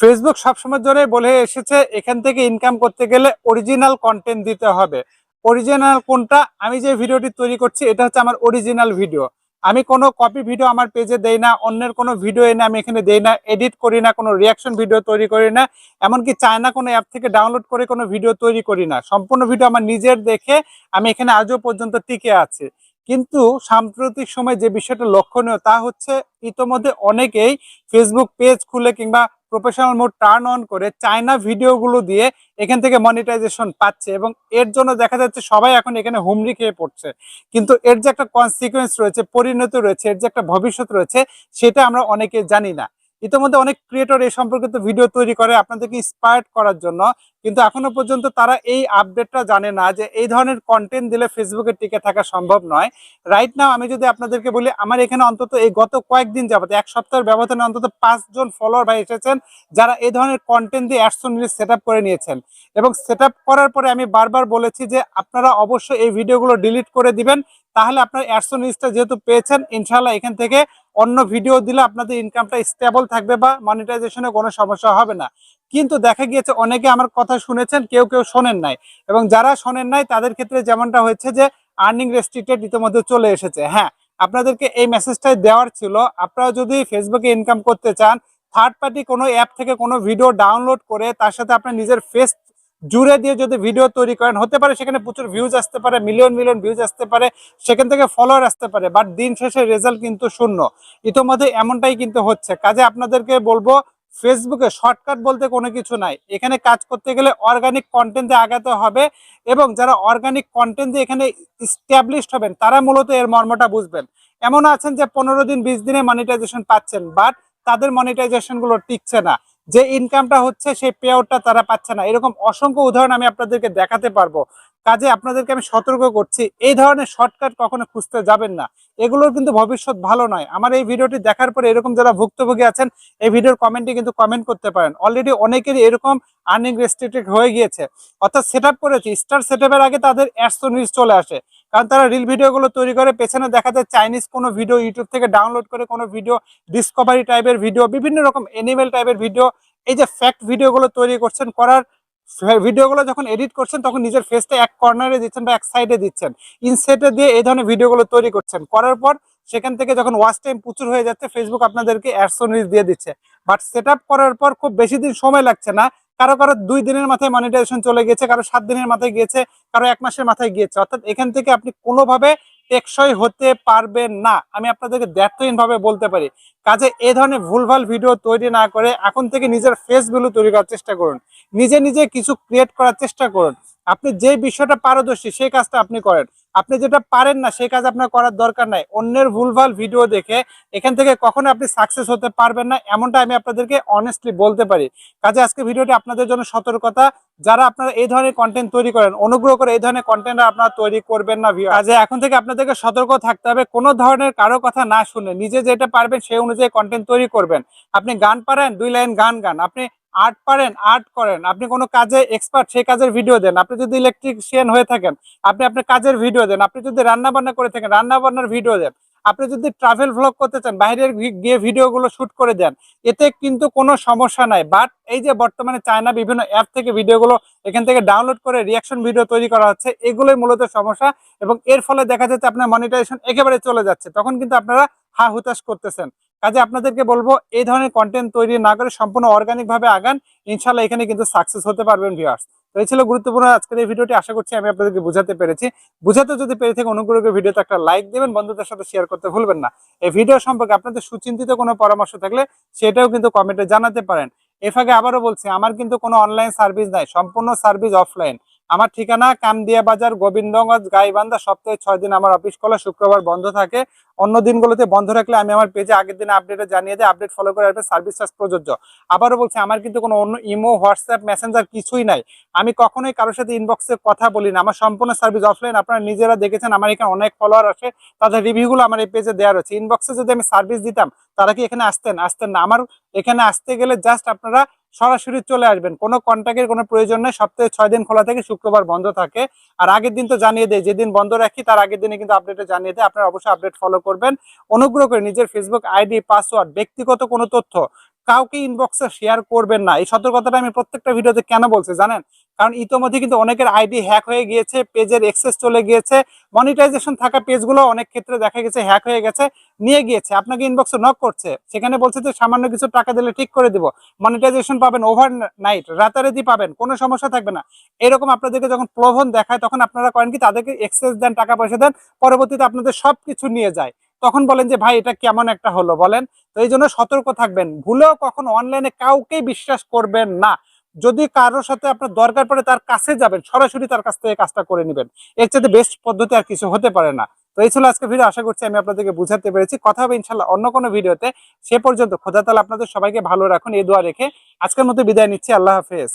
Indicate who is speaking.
Speaker 1: Facebook সবসময় ধরে বলে এসেছে, এখান থেকে ইনকাম করতে গেলে অরিজিনাল কন্টেন্ট দিতে হবে। অরিজিনাল কোনটা? আমি যে ভিডিওটি তৈরি করছি, এটা হচ্ছে আমার অরিজিনাল ভিডিও আমি কোনো কপি ভিডিও আমার পেজে দেই না, অন্যের কোনো ভিডিও এনে আমি এখানে দেই না এডিট করি না, কোনো রিয়াকশন ভিডিও তৈরি করি না। এমনকি চায়না কোনো অ্যাপ থেকে ডাউনলোড করে কোনো ভিডিও তৈরি করি না। সম্পূর্ণ ভিডিও আমার নিজের দেখে আমি এখানে আজও পর্যন্ত টিকে আছি। কিন্তু সাম্প্রতিক সময় যে বিষয়টা লক্ষণীয়, তা হচ্ছে ইতোমধ্যে অনেকেই ফেসবুক পেজ খুলে কিংবা প্রফেশনাল মোড টার্ন অন করে চায়না ভিডিওগুলো দিয়ে এখান থেকে মনিটাইজেশন পাচ্ছে এবং এর জন্য দেখা যাচ্ছে সবাই এখন এখানে হুমড়ি খেয়ে পড়ছে। কিন্তু এর যে একটা কনসিকুয়েন্স রয়েছে, পরিণতি রয়েছে, এর যে একটা ভবিষ্যৎ রয়েছে, সেটা আমরা অনেকে জানি না। ইতিমধ্যে অনেক ক্রিয়েটর এই সম্পর্কিত ভিডিও তৈরি করে, আপনাদেরকে ইন্সপায়ার্ড করার জন্য কিন্তু এখনও পর্যন্ত তারা এই আপডেটটা জানে না যে এই ধরনের কন্টেন্ট দিলে ফেসবুকে টিকে থাকা সম্ভব নয়। রাইট নাও আমি যদি আপনাদেরকে বলি, আমার এখানে অন্তত এই গত কয়েকদিন যাবত, এক সপ্তাহের ব্যবধানে অন্তত পাঁচজন ফলোয়ার ভাই এসেছেন যারা এই ধরনের কন্টেন্ট দিয়ে অ্যাডসন রিলিজ সেট করে নিয়েছেন। এবং সেট করার পরে আমি বারবার বলেছি যে আপনারা অবশ্যই এই ভিডিওগুলো ডিলিট করে দিবেন, তাহলে আপনার অ্যাডসন রিলিজটা যেহেতু পেয়েছেন ইনশাল্লাহ এখান থেকে অন্য ভিডিও দিলে আপনাদের ইনকামটা স্টেবল থাকবে বা মনিটাইজেশনে কোনো সমস্যা হবে না। কিন্তু দেখা গিয়েছে অনেকে আমার কথা শুনেছেন, কেউ কেউ শোনেন নাই। এবং যারা শোনেন নাই, তাদের ক্ষেত্রে যেমনটা হয়েছে যে আর্নিং রেস্ট্রিক্টেড ইতিমধ্যে চলে এসেছে। হ্যাঁ আপনাদেরকে এই মেসেজটাই দেওয়ার ছিল। আপনারা যদি ফেসবুকে ইনকাম করতে চান থার্ড পার্টি কোনো অ্যাপ থেকে কোনো ভিডিও ডাউনলোড করে, তার সাথে আপনার নিজের ফেস জুড়ে দিয়ে যদি ভিডিও তৈরি করেন, হতে পারে সেখানে প্রচুর ভিউজ আসতে পারে মিলিয়ন মিলিয়ন ভিউজ আসতে পারে, সেখান থেকে ফলোয়ার আসতে পারে বাট দিন শেষে রেজাল্ট কিন্তু শূন্য। ইতোমধ্যে এমনটাই কিন্তু হচ্ছে। কাজে আপনাদেরকে বলব ফেসবুকে শর্টকাট বলতে কোনো কিছু নাই। এখানে কাজ করতে গেলে অর্গানিক কন্টেন্টে আগাতে হবে এবং যারা অর্গানিক কন্টেন্ট দিয়ে এখানে স্ট্যাবলিশড হবেন, তারা মূলত এর মর্মটা বুঝবেন। এমন আছেন যে পনেরো দিন, বিশ দিনে মনিটাইজেশন পাচ্ছেন বাট তাদের মনিটাইজেশনগুলো টিকছে না। যে ইনকামটা হচ্ছে, সেই পে তারা পাচ্ছে না। এরকম অসংখ্য উদাহরণ আমি আপনাদেরকে দেখাতে পারব। কাজে আপনাদেরকে আমি সতর্ক করছি, এই ধরনের শর্টকাট কখনো খুঁজতে যাবেন না। এগুলোর কিন্তু ভবিষ্যৎ ভালো নয়। আমার এই ভিডিওটি দেখার পরে এরকম যারা ভুক্তভোগী আছেন, এই ভিডিওর কমেন্টে কিন্তু কমেন্ট করতে পারেন। অলরেডি অনেকেরই এরকম আর্নিং রেস্ট্রিক্টেড হয়ে গিয়েছে। অর্থাৎ সেট আপ করেছে স্টার সেট আগে তাদের অ্যাডস নিউজ চলে আসে। কারণ তারা রিল ভিডিওগুলো তৈরি করে, পেছনে দেখা যায় চাইনিজ কোনো ভিডিও ইউটিউব থেকে ডাউনলোড করে কোনো ভিডিও ডিসকভারি টাইপের ভিডিও বিভিন্ন রকম এনিমেল টাইপের ভিডিও এই যে ফ্যাক্ট ভিডিওগুলো তৈরি করছেন, করার ভিডিওগুলো যখন এডিট করছেন, তখন নিজের ফেসটা এক কর্নারে দিচ্ছেন বা এক সাইডে দিচ্ছেন। ইনসেটে দিয়ে এই ধরনের ভিডিওগুলো তৈরি করছেন। করার পর সেখান থেকে যখন ওয়াচ টাইম প্রচুর হয়ে যাচ্ছে ফেসবুক আপনাদেরকে অ্যাডসন দিয়ে দিচ্ছে। বাট সেট করার পর খুব বেশি দিন সময় লাগছে না। কারও কারও দুই দিনের মাথায় মনিটাইজেশন চলে গেছে কারও সাত দিনের মাথায় গিয়েছে, কারও এক মাসের মাথায় গিয়েছে। অর্থাৎ এখান থেকে আপনি কোনোভাবে টেকসই হতে পারবে না। আমি আপনাদেরকে দ্ব্যর্থহীন ভাবে বলতে পারি। কাজে এ ধরনের ভুলভাল ভিডিও তৈরি না করে এখন থেকে নিজের ফেস ভ্যালু তৈরি করার চেষ্টা করুন। নিজে নিজে কিছু ক্রিয়েট করার চেষ্টা করুন। আপনি যে বিষয়টা পারদর্শী, সেই কাজটা আপনি করেন। আপনি যেটা পারেন না, সেই কাজ আপনার করার দরকার নাই। অন্যের ভুলভাল ভিডিও দেখে এখান থেকে কখনো আপনি সাকসেস হতে পারবেন না, এমনটা আমি আপনাদেরকে অনেস্টলি বলতে পারি। কাজে আজকে ভিডিওটি আপনাদের জন্য সতর্কতা। যারা আপনারা এই ধরনের কন্টেন্ট তৈরি করেন, অনুগ্রহ করে এই ধরনের কন্টেন্ট আপনারা তৈরি করবেন না কাজে এখন থেকে আপনাদেরকে সতর্ক থাকতে হবে, কোনো ধরনের কারও কথা না শুনে, নিজে যেটা পারবেন সেই অনুযায়ী কন্টেন্ট তৈরি করবেন। আপনি গান পারেন, দুই লাইন গান গান। আপনি আর্ট পারেন, আর্ট করেন। আপনি কোনো কাজে এক্সপার্ট সেই কাজের ভিডিও দেন। আপনি যদি ইলেকট্রিশিয়ান হয়ে থাকেন, আপনি আপনার কাজের ভিডিও দেন। আপনি যদি রান্না বান্না করে থাকেন রান্না বান্নার ভিডিও দেন। আপনি যদি ট্রাভেল ভ্লগ করতে চান, বাইরের গিয়ে ভিডিওগুলো শুট করে দেন, এতে কিন্তু কোনো সমস্যা নাই। বাট এই যে বর্তমানে চায়না বিভিন্ন অ্যাপ থেকে ভিডিওগুলো এখান থেকে ডাউনলোড করে রিয়াকশন ভিডিও তৈরি করা হচ্ছে, এগুলোই মূলত সমস্যা এবং এর ফলে দেখা যাচ্ছে আপনার মনিটাইজেশন একেবারে চলে যাচ্ছে। তখন কিন্তু আপনারা হা হুতাশ করতেছেন। কাজে আপনাদেরকে বলব, এই ধরনের কন্টেন্ট তৈরি না করে সম্পূর্ণ অর্গানিক ভাবে আগান, ইনশাল্লাহ এখানে কিন্তু সাকসেস হতে পারবেন ভিউয়ার্স এই ছিল গুরুত্বপূর্ণ আজকের এই ভিডিওটি। আশা করছি আমি আপনাদেরকে বুঝাতে পেরেছি। বুঝাতে যদি পেরে থেকে অনুগ্রহ করে ভিডিওতে একটা লাইক দেবেন, বন্ধুদের সাথে শেয়ার করতে ভুলবেন না। এই ভিডিও সম্পর্কে আপনাদের সুচিন্তিত কোনো পরামর্শ থাকলে সেটাও কিন্তু কমেন্টে জানাতে পারেন। এ আবারও বলছি, আমার কিন্তু কোনো অনলাইন সার্ভিস নাই, সম্পূর্ণ সার্ভিস অফলাইন আমার ঠিকানা কামদিয়া বাজার গোবিন্দগঞ্জ, গাইবান্ধা, সপ্তাহে ছয় দিন আমার অফিস খোলা, শুক্রবার বন্ধ থাকে। অন্য দিনগুলোতে বন্ধ রাখলে আমি আমার পেজে আগের দিনে আপডেটে জানিয়ে দিই আপডেট ফলো করে আসবে সার্ভিস চার্জ প্রযোজ্য। আবারও বলছি, আমার কিন্তু কোনো অন্য ইমো হোয়াটসঅ্যাপ মেসেঞ্জার কিছুই নাই। আমি কখনোই কারোর সাথে ইনবক্সে কথা বলি না। আমার সম্পূর্ণ সার্ভিস অফলাইন আপনারা নিজেরা দেখেছেন আমার এখানে অনেক ফলোয়ার আছে তাদের রিভিউগুলো আমার এই পেজে দেওয়া রয়েছে। ইনবক্সে যদি আমি সার্ভিস দিতাম, তারা কি এখানে আসতেন? আসতেন না। আমার এখানে আসতে গেলে জাস্ট আপনারা সরাসরি চলে আসবেন। কোনো কন্ট্যাক্টের কোনো প্রয়োজন নেই। সপ্তাহে ছয় দিন খোলা থাকে শুক্রবার বন্ধ থাকে। আর আগের দিন তো জানিয়ে দেয় যেদিন বন্ধ রাখি তার আগের দিনে কিন্তু আপডেটে জানিয়ে দেয় আপনারা অবশ্যই আপডেট ফলো করবেন। অনুগ্রহ করে নিজের ফেসবুক আইডি পাসওয়ার্ড ব্যক্তিগত কোনো তথ্য কাউকে ইনবক্সে শেয়ার করবেন না। এই সতর্কতাটা আমি প্রত্যেকটা ভিডিওতে কেন বলছি জানেন? কারণ ইতোমধ্যে কিন্তু অনেকের আইডি হ্যাক হয়ে গিয়েছে, পেজের এক্সেস চলে গিয়েছে মনিটাইজেশন থাকা পেজগুলো অনেক ক্ষেত্রে দেখা গেছে হ্যাক হয়ে গেছে, নিয়ে গিয়েছে। আপনাকে ইনবক্সে নক করছে, সেখানে বলছে যে সামান্য কিছু টাকা দিলে ঠিক করে দিব। মনিটাইজেশন পাবেন ওভার নাইট রাতারাতি পাবেন, কোনো সমস্যা থাকবে না। এরকম আপনাদেরকে যখন প্রলোভন দেখায়, তখন আপনারা করেন কি, তাদেরকে এক্সেস দেন, টাকা পয়সা দেন, পরবর্তীতে আপনাদের সবকিছু নিয়ে যায়। তখন বলেন যে, ভাই, এটা কেমন একটা হলো? বলেন। তো এই জন্য সতর্ক থাকবেন। ভুলেও কখনো অনলাইনে কাউকেই বিশ্বাস করবেন না। যদি কারোর সাথে আপনার দরকার পড়ে তার কাছে যাবেন, সরাসরি তার কাছ থেকে কাজটা করে নেবেন। এর চাইতে বেস্ট পদ্ধতি আর কিছু হতে পারে না। তো এই ছিল আজকে ভিডিও আশা করছি আমি আপনাদেরকে বুঝাতে পেরেছি। কথা হবে ইনশাল্লাহ অন্য কোনো ভিডিওতে সে পর্যন্ত খোদা তালা আপনাদের সবাইকে ভালো রাখুন, এই দোয়া রেখে আজকের মতো বিদায় নিচ্ছি। আল্লাহ হাফেজ।